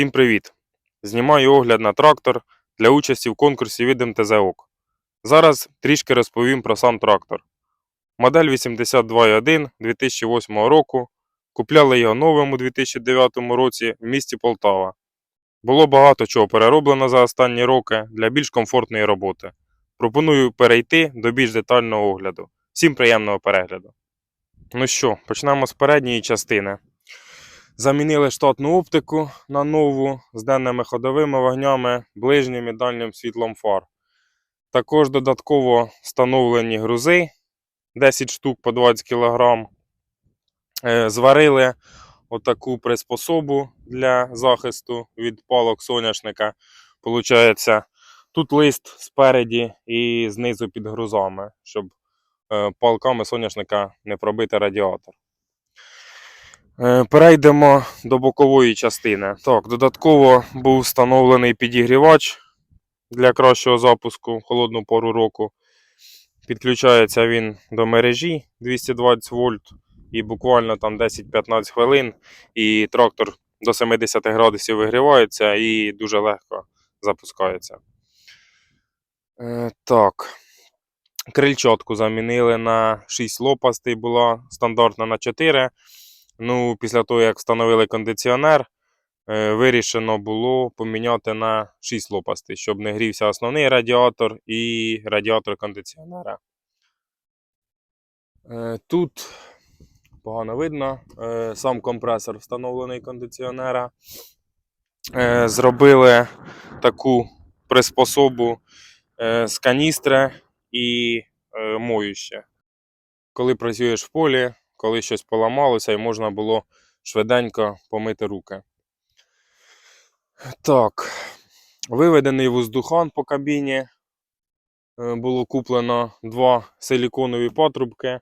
Всім привіт! Знімаю огляд на трактор для участі в конкурсі від МТЗ ОК. Зараз трішки розповім про сам трактор. Модель 82.1 2008 року. Купляли його новим у 2009 році в місті Полтава. Було багато чого перероблено за останні роки для більш комфортної роботи. Пропоную перейти до більш детального огляду. Всім приємного перегляду. Ну що, почнемо з передньої частини. Замінили штатну оптику на нову з денними ходовими вогнями, ближнім і дальнім світлом фар. Також додатково встановлені грузи 10 штук по 20 кг. Е, Зварили отаку приспособу для захисту від палок соняшника. Получається, тут лист спереді і знизу під грузами, щоб е, палками соняшника не пробити радіатор. Е, Перейдемо до бокової частини. Так, додатково був встановлений підігрівач для кращого запуску в холодну пору року. Підключається він до мережі 220 вольт і буквально там 10-15 хвилин, і трактор до 70 градусів вигрівається і дуже легко запускається. Е, так. Крильчатку замінили на 6 лопастей, була стандартна на 4. Ну, після того, як встановили кондиціонер, е, вирішено було поміняти на 6 лопастей, щоб не грівся основний радіатор і радіатор кондиціонера. Е, Тут погано видно, е, сам компресор встановлений кондиціонера. Е, Зробили таку приспособу е, з каністри і е, моюще. Коли працюєш в полі, коли щось поламалося і можна було швиденько помити руки. Так, виведений воздухан по кабіні. Е, Було куплено два силіконові патрубки,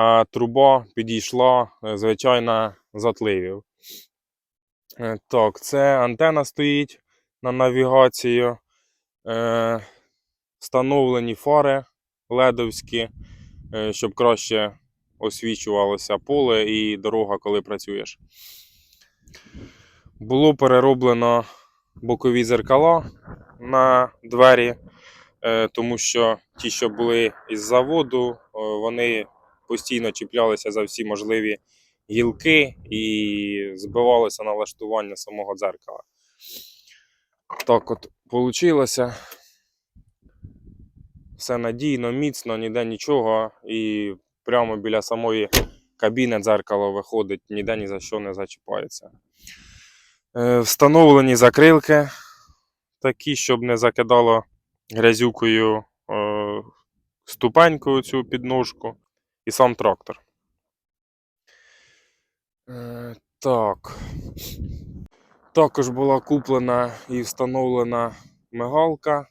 а труба підійшла е, звичайна з отливів. Е, Так, це антена стоїть на навігацію. Е, Встановлені фари ледовські, щоб краще освічувалося поле і дорога, коли працюєш. Було перероблено бокові зеркала на двері, тому що ті, що були із заводу, вони постійно чіплялися за всі можливі гілки і збивалося налаштування самого дзеркала. Так от вийшло. Все надійно, міцно, ніде нічого. І прямо біля самої кабіни дзеркало виходить, ніде ні за що не зачіпається. Е, Встановлені закрилки такі, щоб не закидало грязюкою е, ступеньку цю підножку і сам трактор. Е, Так. Також була куплена і встановлена мигалка,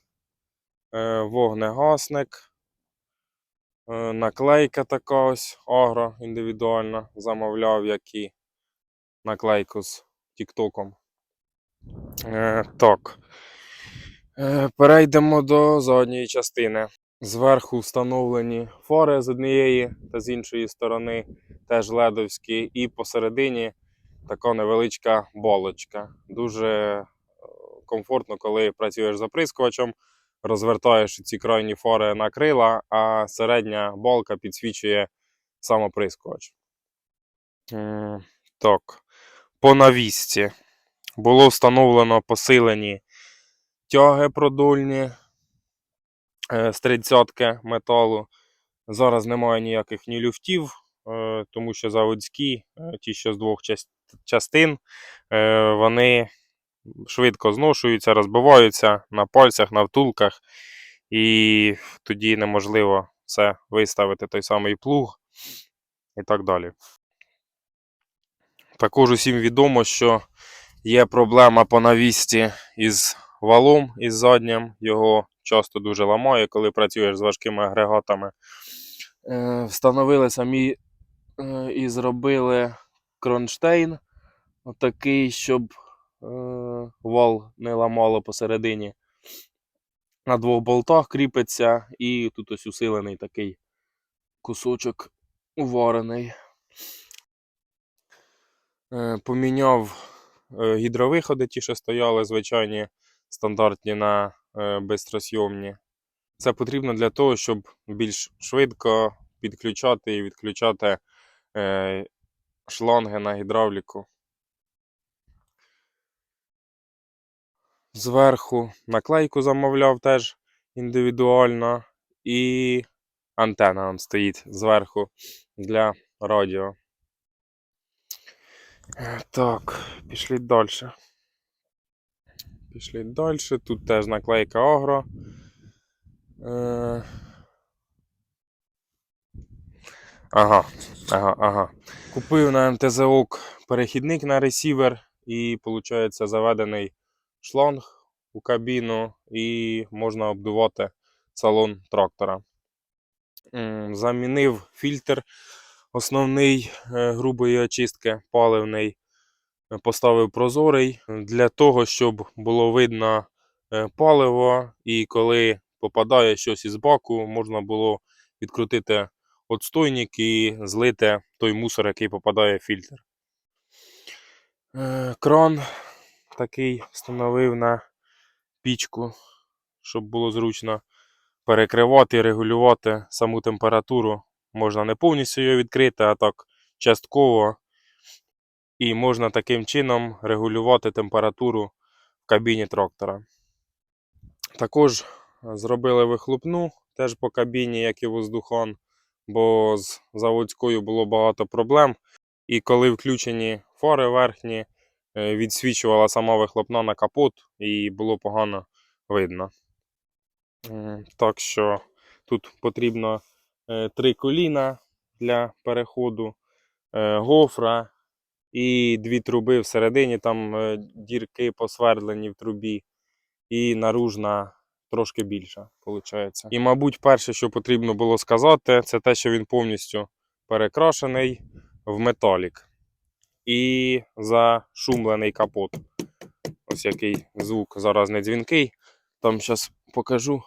е, вогнегасник, е, наклейка така ось агро індивідуальна. Замовляв, як і наклейку з Тіктоком. Так. Перейдемо до задньої частини. Зверху встановлені фари з однієї та з іншої сторони, теж ледовські, і посередині така невеличка балочка. Дуже е, комфортно, коли працюєш з оприскувачем, розвертаєш ці крайні фари на крила, а середня балка підсвічує сам оприскувач. Так, по навісці було встановлено посилені тяги продольні е, з 30 металу. Зараз немає ніяких ні люфтів, е, тому що заводські, е, ті, що з двох частин, е, вони швидко зношуються, розбиваються на пальцях, на втулках, і тоді неможливо все виставити той самий плуг і так далі. Також усім відомо, що є проблема по навісті із валом із заднім. Його часто дуже ламає, коли працюєш з важкими агрегатами. Е, Встановили самі е, і зробили кронштейн, отакий, щоб вал не ламало посередині. На двох болтах кріпиться, і тут ось усилений такий кусочок уварений. Е, Поміняв е, гідровиходи, ті, що стояли, звичайні, стандартні на е, бистросйомні. Це потрібно для того, щоб більш швидко підключати і відключати е, шланги на гідравліку. Зверху наклейку замовляв теж індивідуально, і антенна нам стоїть зверху для радіо. Е, Так, пішли далі. Пішли далі. Тут теж наклейка Агро. Е... Ага, ага, ага. Купив на МТЗОК перехідник на ресівер і, виходить, заведений шланг у кабіну і можна обдувати салон трактора. Замінив фільтр основний е, грубої очистки паливний. Поставив прозорий для того, щоб було видно е, паливо, і коли попадає щось із баку, можна було відкрутити отстойник і злити той мусор, який попадає в фільтр. Е, Кран такий встановив на пічку, щоб було зручно перекривати регулювати саму температуру. Можна не повністю її відкрити, а так частково. І можна таким чином регулювати температуру в кабіні трактора. Також зробили вихлопну теж по кабіні, як і воздухан, бо з заводською було багато проблем. І коли включені фари верхні, е, відсвічувала сама вихлопна на капот і було погано видно. Так що тут потрібно е, три коліна для переходу, е, гофра і дві труби всередині, там е, дірки посвердлені в трубі, і наружна трошки більша, виходить. І, мабуть, перше, що потрібно було сказати, це те, що він повністю перекрашений в металік і зашумлений капот. Ось який звук зараз не дзвінкий. Там зараз покажу.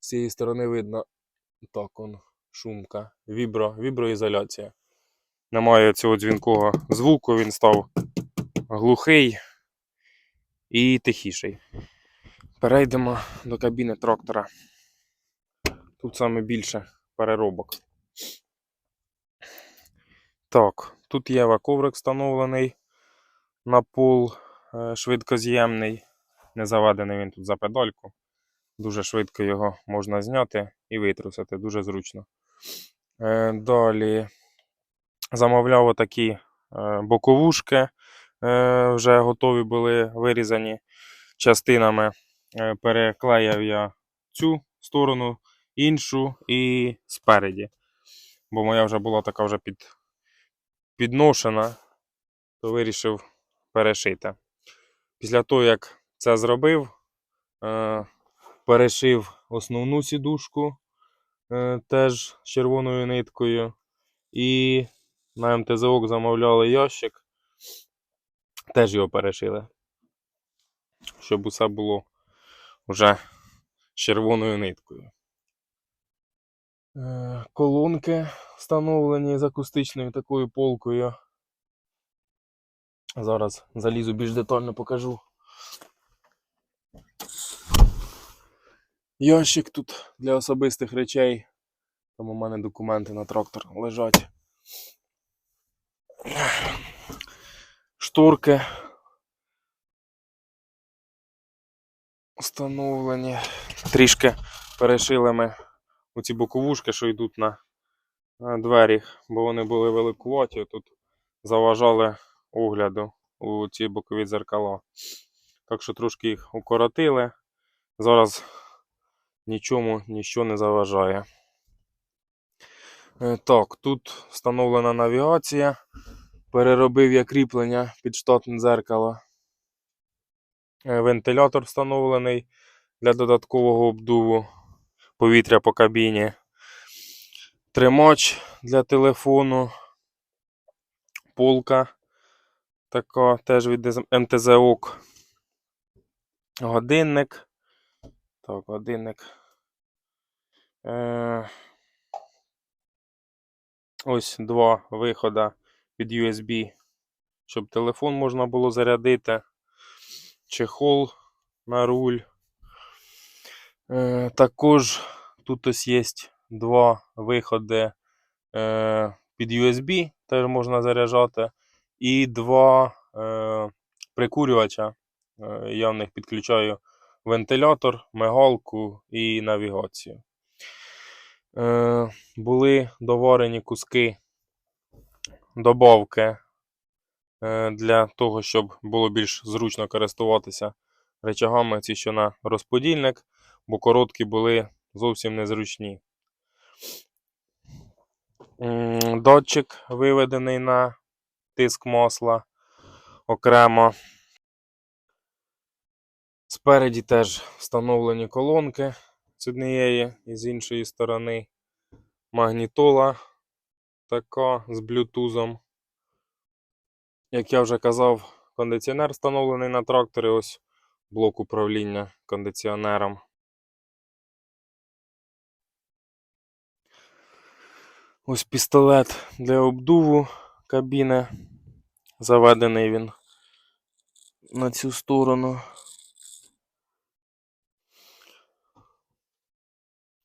З цієї сторони видно так он шумка. Вібро, віброізоляція. Немає цього дзвінкого звуку, він став глухий і тихіший. Перейдемо до кабіни трактора. Тут саме більше переробок. Так, тут є коврик встановлений на пол е, швидкоз'ємний. Не заведений він тут за педальку. Дуже швидко його можна зняти і витрусити, дуже зручно. Е, Далі замовляв отакі е, боковушки, е, вже готові були вирізані частинами. Е, Переклеїв я цю сторону, іншу і спереді. Бо моя вже була така вже під, підношена, то вирішив перешити. Після того, як це зробив, перешив основну сідушку теж з червоною ниткою. І на МТЗОК замовляли ящик. Теж його перешили. Щоб усе було вже червоною ниткою. Е, Колонки встановлені з акустичною такою полкою. Зараз залізу більш детально покажу. Ящик тут для особистих речей. Там у мене документи на трактор лежать. Шторки встановлені. Трішки перешили ми оці боковушки, що йдуть на двері, бо вони були великуваті, тут заважали огляду у ці бокові дзеркала. Так що трошки їх укоротили. Зараз нічому нічого не заважає. Е, Так, тут встановлена навігація. Переробив я кріплення під штатне дзеркало. Е, Вентилятор встановлений для додаткового обдуву повітря по кабіні. Тримач для телефону. Полка Така теж від МТЗ ОК. Годинник. Так, годинник. Е, ось два виходи від USB, щоб телефон можна було зарядити. Чехол на руль. Е, також тут ось є два виходи е, під USB, теж можна заряджати. І два е, прикурювача. Я в них підключаю вентилятор, мигалку і навігацію. Були доварені куски добавки е, для того, щоб було більш зручно користуватися речагами, ці що на розподільник, бо короткі були зовсім незручні. Датчик виведений на тиск масла окремо. Спереді теж встановлені колонки з однієї і з іншої сторони. Магнітола така з блютузом. Як я вже казав, кондиціонер встановлений на тракторі. Ось блок управління кондиціонером. Ось пістолет для обдуву кабіни. Заведений він на цю сторону.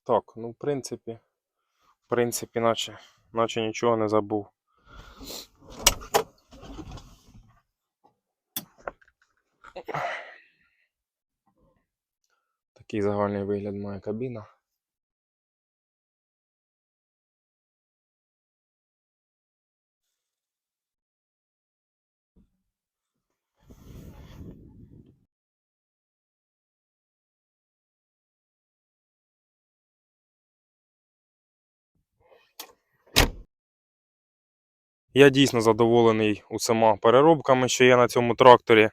Так, ну в принципі, в принципі, наче, наче нічого не забув. Такий загальний вигляд має кабіна. Я дійсно задоволений усіма переробками, що є на цьому тракторі.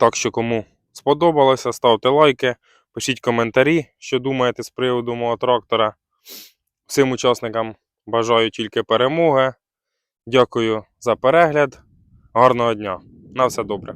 Так що, кому сподобалося, ставте лайки, пишіть коментарі, що думаєте з приводу мого трактора. Всім учасникам бажаю тільки перемоги. Дякую за перегляд. Гарного дня. На все добре.